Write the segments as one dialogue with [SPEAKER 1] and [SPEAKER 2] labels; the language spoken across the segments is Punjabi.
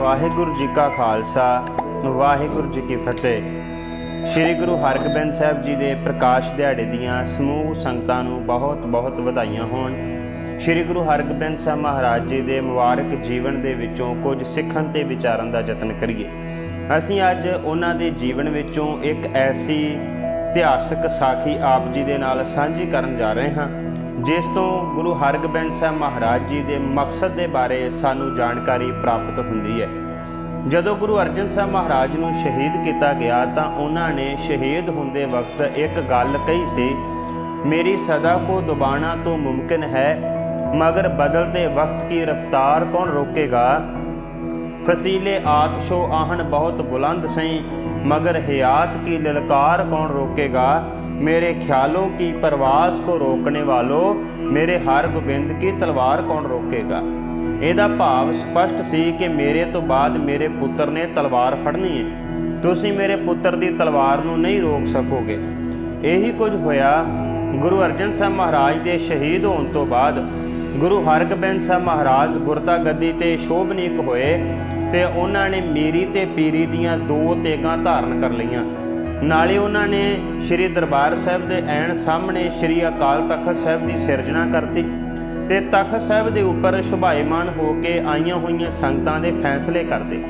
[SPEAKER 1] ਵਾਹਿਗੁਰੂ ਜੀ ਕਾ ਖਾਲਸਾ, ਵਾਹਿਗੁਰੂ ਜੀ ਕੀ ਫਤਿਹ। ਸ੍ਰੀ ਗੁਰੂ ਹਰਗੋਬਿੰਦ ਸਾਹਿਬ ਜੀ ਦੇ ਪ੍ਰਕਾਸ਼ ਦਿਹਾੜੇ ਦੀਆਂ ਸਮੂਹ ਸੰਗਤਾਂ ਨੂੰ ਬਹੁਤ-ਬਹੁਤ ਵਧਾਈਆਂ ਹੋਣ। ਸ੍ਰੀ ਗੁਰੂ ਹਰਗੋਬਿੰਦ ਸਾਹਿਬ ਮਹਾਰਾਜ ਜੀ ਦੇ ਮੁਬਾਰਕ ਜੀਵਨ ਦੇ ਵਿੱਚੋਂ ਕੁਝ ਸਿੱਖਣ ਤੇ ਵਿਚਾਰਨ ਦਾ ਯਤਨ ਕਰੀਏ। ਅਸੀਂ ਅੱਜ ਉਹਨਾਂ ਦੇ ਜੀਵਨ ਵਿੱਚੋਂ ਇੱਕ ਐਸੀ ਇਤਿਹਾਸਕ ਸਾਖੀ ਆਪ ਜੀ ਦੇ ਨਾਲ ਸਾਂਝੀ ਕਰਨ ਜਾ ਰਹੇ ਹਾਂ। ਜਿਸ ਤੋਂ ਗੁਰੂ ਹਰਗੋਬਿੰਦ ਸਾਹਿਬ ਮਹਾਰਾਜ ਜੀ ਦੇ ਮਕਸਦ ਦੇ ਬਾਰੇ ਸਾਨੂੰ ਜਾਣਕਾਰੀ ਪ੍ਰਾਪਤ ਹੁੰਦੀ ਹੈ। ਜਦੋਂ ਗੁਰੂ ਅਰਜਨ ਸਾਹਿਬ ਮਹਾਰਾਜ ਨੂੰ ਸ਼ਹੀਦ ਕੀਤਾ ਗਿਆ ਤਾਂ ਉਹਨਾਂ ਨੇ ਸ਼ਹੀਦ ਹੁੰਦੇ ਵਕਤ ਇੱਕ ਗੱਲ ਕਹੀ ਸੀ, ਮੇਰੀ ਸਦਾ ਕੋ ਦੁਬਾਣਾ ਤੋਂ ਮੁਮਕਿਨ ਹੈ, ਮਗਰ ਬਦਲਦੇ ਵਕਤ ਕੀ ਰਫਤਾਰ ਕੌਣ ਰੋਕੇਗਾ? ਫਸੀਲੇ ਆਤਸ਼ੋ ਆਹਣ ਬਹੁਤ ਬੁਲੰਦ ਸਈ मगर हयात की ललकार कौन रोकेगा मेरे ख्यालों की परवास को रोकने वालों मेरे हर गोबिंद की तलवार कौन रोकेगा ਇਹਦਾ ਭਾਵ ਸਪਸ਼ਟ ਸੀ ਕਿ ਮੇਰੇ ਤੋਂ ਬਾਅਦ ਮੇਰੇ ਪੁੱਤਰ ਨੇ ਤਲਵਾਰ ਫੜਨੀ ਹੈ ਤੁਸੀਂ ਮੇਰੇ ਪੁੱਤਰ ਦੀ ਤਲਵਾਰ ਨੂੰ ਨਹੀਂ ਰੋਕ ਸਕੋਗੇ ਇਹੀ ਕੁਝ ਹੋਇਆ ਗੁਰੂ ਅਰਜਨ ਸਾਹਿਬ ਮਹਾਰਾਜ ਦੇ ਸ਼ਹੀਦ ਹੋਣ ਤੋਂ ਬਾਅਦ ਗੁਰੂ ਹਰਗੋਬਿੰਦ ਸਾਹਿਬ ਮਹਾਰਾਜ ਗੁਰਤਾ ਗੱਦੀ ਤੇ ਸ਼ੋਭਨੀਕ ਹੋਏ ਤੇ ਉਹਨਾਂ ਨੇ ਮੀਰੀ ਤੇ ਪੀਰੀ ਦੀਆਂ ਦੋ ਤੇਗਾਂ ਧਾਰਨ ਕਰ ਲਈਆਂ। ਨਾਲੇ ਉਹਨਾਂ ਨੇ ਸ੍ਰੀ ਦਰਬਾਰ ਸਾਹਿਬ ਦੇ ਐਨ ਸਾਹਮਣੇ ਸ੍ਰੀ ਅਕਾਲ ਤਖਤ ਸਾਹਿਬ ਦੀ ਸਿਰਜਣਾ ਕਰਤੀ ਤੇ ਤਖਤ ਸਾਹਿਬ ਦੇ ਉੱਪਰ ਸ਼ੁਭਾਇਮਾਨ ਹੋ ਕੇ ਆਈਆਂ ਹੋਈਆਂ ਸੰਗਤਾਂ ਦੇ ਫੈਸਲੇ ਕਰਦੇ।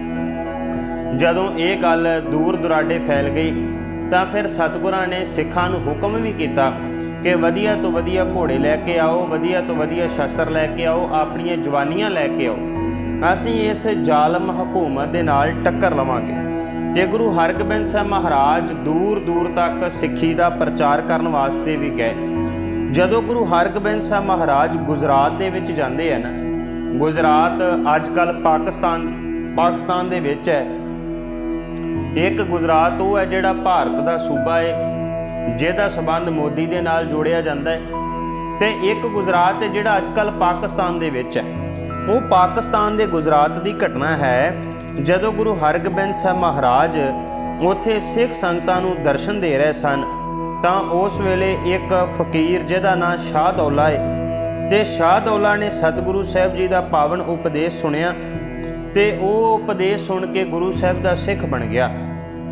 [SPEAKER 1] ਜਦੋਂ ਇਹ ਗੱਲ ਦੂਰ ਦੁਰਾਡੇ ਫੈਲ ਗਈ, ਤਾਂ ਫਿਰ ਸਤਿਗੁਰਾਂ ਨੇ ਸਿੱਖਾਂ ਨੂੰ ਹੁਕਮ ਵੀ ਕੀਤਾ ਕਿ ਵਧੀਆ ਤੋਂ ਵਧੀਆ ਘੋੜੇ ਲੈ ਕੇ ਆਓ, ਵਧੀਆ ਤੋਂ ਵਧੀਆ ਸ਼ਸਤਰ ਲੈ ਕੇ ਆਓ, ਆਪਣੀਆਂ ਜਵਾਨੀਆਂ ਲੈ ਕੇ ਆਓ। ਅਸੀਂ ਇਸ ਜ਼ਾਲਮ ਹਕੂਮਤ ਦੇ ਨਾਲ ਟੱਕਰ ਲਵਾਂਗੇ। ਤੇ ਗੁਰੂ ਹਰਗੋਬਿੰਦ ਸਾਹਿਬ ਮਹਾਰਾਜ ਦੂਰ ਦੂਰ ਤੱਕ ਸਿੱਖੀ ਦਾ ਪ੍ਰਚਾਰ ਕਰਨ ਵਾਸਤੇ ਵੀ ਗਏ। ਜਦੋਂ ਗੁਰੂ ਹਰਗੋਬਿੰਦ ਸਾਹਿਬ ਮਹਾਰਾਜ ਗੁਜਰਾਤ ਦੇ ਵਿੱਚ ਜਾਂਦੇ ਹਨ, ਗੁਜਰਾਤ ਅੱਜ ਕੱਲ ਪਾਕਿਸਤਾਨ ਪਾਕਿਸਤਾਨ ਦੇ ਵਿੱਚ ਹੈ। ਇੱਕ ਗੁਜਰਾਤ ਉਹ ਹੈ ਜਿਹੜਾ ਭਾਰਤ ਦਾ ਸੂਬਾ ਹੈ ਜਿਹਦਾ ਸਬੰਧ ਮੋਦੀ ਦੇ ਨਾਲ ਜੋੜਿਆ ਜਾਂਦਾ ਹੈ। ਤੇ ਇੱਕ ਗੁਜਰਾਤ ਹੈ ਜਿਹੜਾ ਅੱਜ ਕੱਲ ਪਾਕਿਸਤਾਨ ਦੇ ਵਿੱਚ ਹੈ। ਉਹ ਪਾਕਿਸਤਾਨ ਦੇ ਗੁਜਰਾਤ ਦੀ ਘਟਨਾ ਹੈ, ਜਦੋਂ ਗੁਰੂ ਹਰਗੋਬਿੰਦ ਸਾਹਿਬ ਮਹਾਰਾਜ ਉੱਥੇ ਸਿੱਖ ਸੰਗਤਾਂ ਨੂੰ ਦਰਸ਼ਨ ਦੇ ਰਹੇ ਸਨ, ਤਾਂ ਉਸ ਵੇਲੇ ਇੱਕ ਫਕੀਰ ਜਿਹਦਾ ਨਾਂ ਸ਼ਾਹ ਦੌਲਾ ਹੈ ਤੇ ਸ਼ਾਹ ਦੌਲਾ ਨੇ ਸਤਿਗੁਰੂ ਸਾਹਿਬ ਜੀ ਦਾ ਪਾਵਨ ਉਪਦੇਸ਼ ਸੁਣਿਆ, ਤੇ ਉਹ ਉਪਦੇਸ਼ ਸੁਣ ਕੇ ਗੁਰੂ ਸਾਹਿਬ ਦਾ ਸਿੱਖ ਬਣ ਗਿਆ।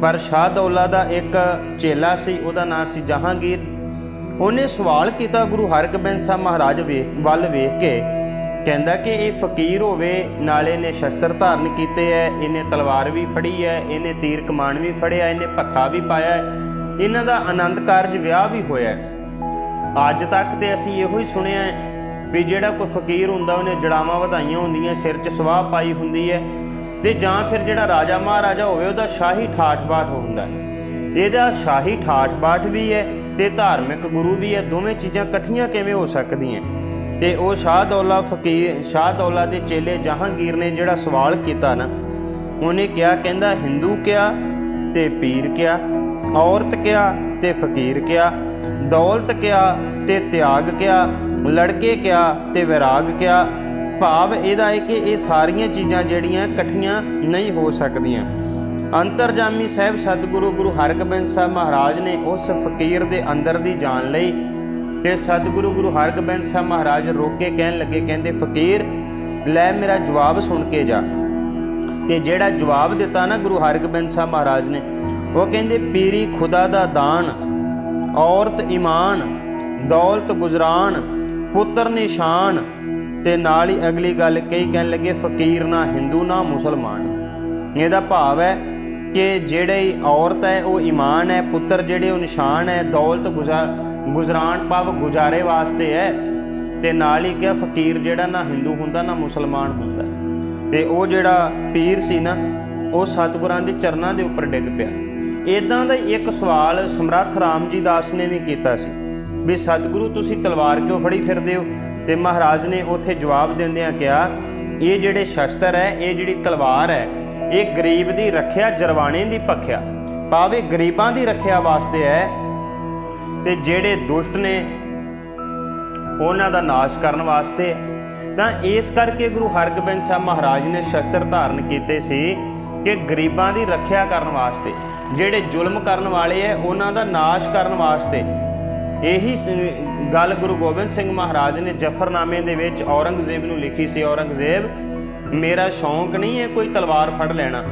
[SPEAKER 1] ਪਰ ਸ਼ਾਹ ਦੌਲਾ ਦਾ ਇੱਕ ਚੇਲਾ ਸੀ, ਉਹਦਾ ਨਾਂ ਸੀ ਜਹਾਂਗੀਰ। ਉਹਨੇ ਸਵਾਲ ਕੀਤਾ ਗੁਰੂ ਹਰਗੋਬਿੰਦ ਸਾਹਿਬ ਮਹਾਰਾਜ ਵੇਖ ਵੱਲ ਵੇਖ ਕੇ ਕਹਿੰਦਾ ਕਿ ਇਹ ਫਕੀਰ ਹੋਵੇ, ਨਾਲੇ ਨੇ ਸ਼ਸਤਰ ਧਾਰਨ ਕੀਤੇ ਐ, ਇਹਨੇ ਤਲਵਾਰ ਵੀ ਫੜੀ ਐ, ਇਹਨੇ ਤੀਰ ਕਮਾਨ ਵੀ ਫੜਿਆ, ਇਹਨੇ ਪੱਖਾ ਵੀ ਪਾਇਆ ਇਹਨਾਂ ਦਾ ਆਨੰਦ ਕਾਰਜ ਵਿਆਹ ਵੀ ਹੋਇਆ ਅੱਜ ਤੱਕ ਤੇ ਅਸੀਂ ਇਹੋ ਹੀ ਸੁਣਿਆ ਵੀ ਜਿਹੜਾ ਕੋਈ ਫਕੀਰ ਹੁੰਦਾ, ਉਹਨੇ ਜੜਾਵਾਂ ਵਧਾਈਆਂ ਹੁੰਦੀਆਂ, ਸਿਰ 'ਚ ਸਵਾਹ ਪਾਈ ਹੁੰਦੀ ਹੈ ਤੇ ਜਾਂ ਫਿਰ ਜਿਹੜਾ ਰਾਜਾ ਮਹਾਰਾਜਾ ਹੋਵੇ, ਉਹਦਾ ਸ਼ਾਹੀ ਠਾਠ-ਬਾਠ ਹੁੰਦਾ ਇਹਦਾ ਸ਼ਾਹੀ ਠਾਠ-ਬਾਠ ਵੀ ਹੈ ਤੇ ਧਾਰਮਿਕ ਗੁਰੂ ਵੀ ਹੈ ਦੋਵੇਂ ਚੀਜ਼ਾਂ ਇਕੱਠੀਆਂ ਕਿਵੇਂ ਹੋ ਸਕਦੀਆਂ ਤੇ ਉਹ ਸ਼ਾਹ ਦੌਲਾ ਫਕੀਰ, ਸ਼ਾਹ ਦੌਲਾ ਦੇ ਚੇਲੇ ਜਹਾਂਗੀਰ ਨੇ ਜਿਹੜਾ ਸਵਾਲ ਕੀਤਾ ਨਾ, ਉਹਨੇ ਕਿਹਾ, ਕਹਿੰਦਾ, ਹਿੰਦੂ ਕਿਆ ਤੇ ਪੀਰ ਕਿਆ? ਔਰਤ ਕਿਆ ਤੇ ਫਕੀਰ ਕਿਆ? ਦੌਲਤ ਕਿਆ ਤੇ ਤਿਆਗ ਕਿਆ? ਲੜਕੇ ਕਿਆ ਤੇ ਵਿਰਾਗ ਕਿਆ? ਭਾਵ ਇਹਦਾ ਹੈ ਕਿ ਇਹ ਸਾਰੀਆਂ ਚੀਜ਼ਾਂ ਜਿਹੜੀਆਂ ਇਕੱਠੀਆਂ ਨਹੀਂ ਹੋ ਸਕਦੀਆਂ। ਅੰਤਰਜਾਮੀ ਸਾਹਿਬ ਸਤਿਗੁਰੂ ਗੁਰੂ ਹਰਗੋਬਿੰਦ ਸਾਹਿਬ ਮਹਾਰਾਜ ਨੇ ਉਸ ਫਕੀਰ ਦੇ ਅੰਦਰ ਦੀ ਜਾਣ ਲਈ ਤੇ ਸਤਿਗੁਰੂ ਗੁਰੂ ਹਰਗੋਬਿੰਦ ਸਾਹਿਬ ਮਹਾਰਾਜ ਰੋਕ ਕੇ ਕਹਿਣ ਲੱਗੇ, ਕਹਿੰਦੇ, ਫਕੀਰ, ਲੈ ਮੇਰਾ ਜਵਾਬ ਸੁਣ ਕੇ ਜਾ। ਤੇ ਜਿਹੜਾ ਜਵਾਬ ਦਿੱਤਾ ਨਾ ਗੁਰੂ ਹਰਗੋਬਿੰਦ ਸਾਹਿਬ ਮਹਾਰਾਜ ਨੇ, ਉਹ ਕਹਿੰਦੇ, ਪੀਰੀ ਖੁਦਾ ਦਾ ਦਾਨ, ਔਰਤ ਈਮਾਨ ਦੌਲਤ ਗੁਜ਼ਰਾਨ, ਪੁੱਤਰ ਨਿਸ਼ਾਨ। ਤੇ ਨਾਲ ਹੀ ਅਗਲੀ ਗੱਲ ਕਹੀ, ਕਹਿਣ ਲੱਗੇ, ਫਕੀਰ ਨਾ ਹਿੰਦੂ ਨਾ ਮੁਸਲਮਾਨ। ਇਹਦਾ ਭਾਵ ਹੈ ਕਿ ਜਿਹੜੇ ਔਰਤ ਹੈ, ਉਹ ਈਮਾਨ ਹੈ, ਪੁੱਤਰ ਜਿਹੜੇ ਉਹ ਨਿਸ਼ਾਨ ਹੈ, ਦੌਲਤ ਗੁਜ਼ਰਾਨ ਭਾਵ ਗੁਜ਼ਾਰੇ ਵਾਸਤੇ ਹੈ। ਤੇ ਨਾਲ ਹੀ ਕਿਹਾ ਫਕੀਰ ਜਿਹੜਾ ਨਾ ਹਿੰਦੂ ਹੁੰਦਾ, ਨਾ ਮੁਸਲਮਾਨ ਹੁੰਦਾ। ਤੇ ਉਹ ਜਿਹੜਾ ਪੀਰ ਸੀ ਨਾ, ਉਹ ਸਤਿਗੁਰਾਂ ਦੇ ਚਰਨਾਂ ਦੇ ਉੱਪਰ ਡਿੱਗ ਪਿਆ। ਇਦਾਂ ਦਾ ਇੱਕ ਸਵਾਲ ਸਮਰੱਥ ਰਾਮ ਜੀ ਦਾਸ ਨੇ ਵੀ ਕੀਤਾ ਸੀ। ਵੀ ਸਤਿਗੁਰੂ ਤੁਸੀਂ ਤਲਵਾਰ ਕਿਉਂ ਫੜੀ ਫਿਰਦੇ ਹੋ? ਤੇ ਮਹਾਰਾਜ ਨੇ ਉੱਥੇ ਜਵਾਬ ਦਿੰਦਿਆਂ ਕਿਹਾ, ਇਹ ਜਿਹੜੇ ਸ਼ਸਤਰ ਹੈ, ਇਹ ਜਿਹੜੀ ਤਲਵਾਰ ਹੈ ਇਹ ਗਰੀਬ ਦੀ ਰੱਖਿਆ, ਜਰਵਾਣੇ ਦੀ ਭਖਿਆ। ਪਾਵੇ ਗਰੀਬਾਂ ਦੀ ਰੱਖਿਆ ਵਾਸਤੇ ਹੈ, ਤੇ ਜਿਹੜੇ ਦੁਸ਼ਟ ਨੇ, ਉਹਨਾਂ ਦਾ ਨਾਸ਼ ਕਰਨ ਵਾਸਤੇ। ਤਾਂ ਇਸ ਕਰਕੇ ਗੁਰੂ ਹਰਗੋਬਿੰਦ ਸਾਹਿਬ ਮਹਾਰਾਜ ਨੇ ਸ਼ਸਤਰ ਧਾਰਨ ਕੀਤੇ ਸੀ ਕਿ ਗਰੀਬਾਂ ਦੀ ਰੱਖਿਆ ਕਰਨ ਵਾਸਤੇ, ਜਿਹੜੇ ਜ਼ੁਲਮ ਕਰਨ ਵਾਲੇ ਐ ਉਹਨਾਂ ਦਾ ਨਾਸ਼ ਕਰਨ ਵਾਸਤੇ। ਇਹੀ ਗੱਲ ਗੁਰੂ ਗੋਬਿੰਦ ਸਿੰਘ ਮਹਾਰਾਜ ਨੇ ਜਫਰਨਾਮੇ ਦੇ ਵਿੱਚ ਔਰੰਗਜ਼ੇਬ ਨੂੰ ਲਿਖੀ ਸੀ। ਔਰੰਗਜ਼ੇਬ ਮੇਰਾ ਸ਼ੌਂਕ ਨਹੀਂ ਹੈ ਕੋਈ ਤਲਵਾਰ ਫੜ ਲੈਣਾ,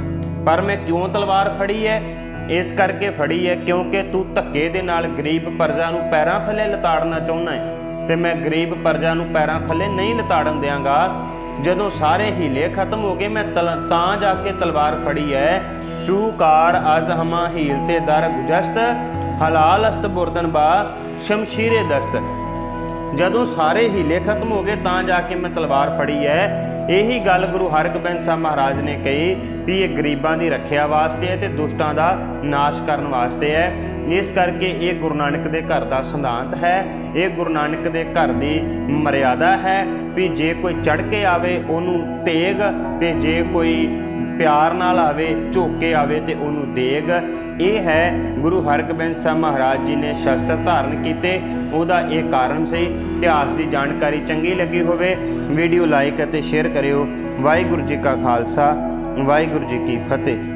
[SPEAKER 1] ਪਰ ਮੈਂ ਕਿਉਂ ਤਲਵਾਰ ਫੜੀ ਹੈ? ਇਸ ਕਰਕੇ ਫੜੀ ਹੈ ਕਿਉਂਕਿ ਤੂੰ ਧੱਕੇ ਦੇ ਨਾਲ ਗਰੀਬ ਪਰਜਾ ਨੂੰ ਪੈਰਾਂ ਥੱਲੇ ਲਤਾੜਨਾ ਚਾਹੁੰਦਾ ਹੈ ਤੇ ਮੈਂ ਗਰੀਬ ਪਰਜਾ ਨੂੰ ਪੈਰਾਂ ਥੱਲੇ ਨਹੀਂ ਲਤਾੜਨ ਦਿਆਂਗਾ। ਜਦੋਂ ਸਾਰੇ ਹੀਲੇ ਖਤਮ ਹੋ ਗਏ, ਮੈਂ ਤਲ- ਤਾਂ ਜਾ ਕੇ ਤਲਵਾਰ ਫੜੀ ਹੈ। ਚੂਕਾਰ ਅਜ਼ ਹਮਾ ਹੀਲ ਤੇ ਦਰ ਗੁਜਸਤ, ਹਲਾਲ ਅਸਤ ਬੁਰਦਨ ਬਾ ਸ਼ਮਸ਼ੀਰੇ ਦਸਤ। ਜਦੋਂ ਸਾਰੇ ਹੀਲੇ ਖਤਮ ਹੋ ਗਏ, ਤਾਂ ਜਾ ਕੇ ਮੈਂ ਤਲਵਾਰ ਫੜੀ ਹੈ। ਇਹੀ ਗੱਲ ਗੁਰੂ ਹਰਗੋਬਿੰਦ ਸਾਹਿਬ ਮਹਾਰਾਜ ਨੇ ਕਹੀ ਵੀ ਇਹ ਗਰੀਬਾਂ ਦੀ ਰੱਖਿਆ ਵਾਸਤੇ ਹੈ ਤੇ ਦੁਸ਼ਟਾਂ ਦਾ ਨਾਸ਼ ਕਰਨ ਵਾਸਤੇ ਹੈ। ਇਸ ਕਰਕੇ ਇਹ ਗੁਰੂ ਨਾਨਕ ਦੇ ਘਰ ਦਾ ਸਿਧਾਂਤ ਹੈ, ਇਹ ਗੁਰੂ ਨਾਨਕ ਦੇ ਘਰ ਦੀ ਮਰਿਆਦਾ ਹੈ ਵੀ ਜੇ ਕੋਈ ਚੜ ਕੇ ਆਵੇ ਉਹਨੂੰ ਤੇਗ ਤੇ ਜੇ ਕੋਈ ਪਿਆਰ ਨਾਲ ਆਵੇ, ਝੋਕੇ ਆਵੇ ਤੇ ਉਹਨੂੰ ਦੇਗ। ਇਹ ਹੈ, ਗੁਰੂ ਹਰਗੋਬਿੰਦ ਸਾਹਿਬ ਮਹਾਰਾਜ ਜੀ ਨੇ ਸ਼ਸਤਰ ਧਾਰਨ ਕੀਤੇ। ਉਹਦਾ ਇਹ ਕਾਰਨ ਸੀ, ਇਤਿਹਾਸ ਦੀ ਜਾਣਕਾਰੀ ਚੰਗੀ ਲੱਗੀ ਹੋਵੇ, ਵੀਡੀਓ ਲਾਈਕ ਅਤੇ ਸ਼ੇਅਰ ਕਰਿਓ। ਵਾਹਿਗੁਰੂ ਜੀ ਕਾ ਖਾਲਸਾ, ਵਾਹਿਗੁਰੂ ਜੀ ਕੀ ਫਤਿਹ।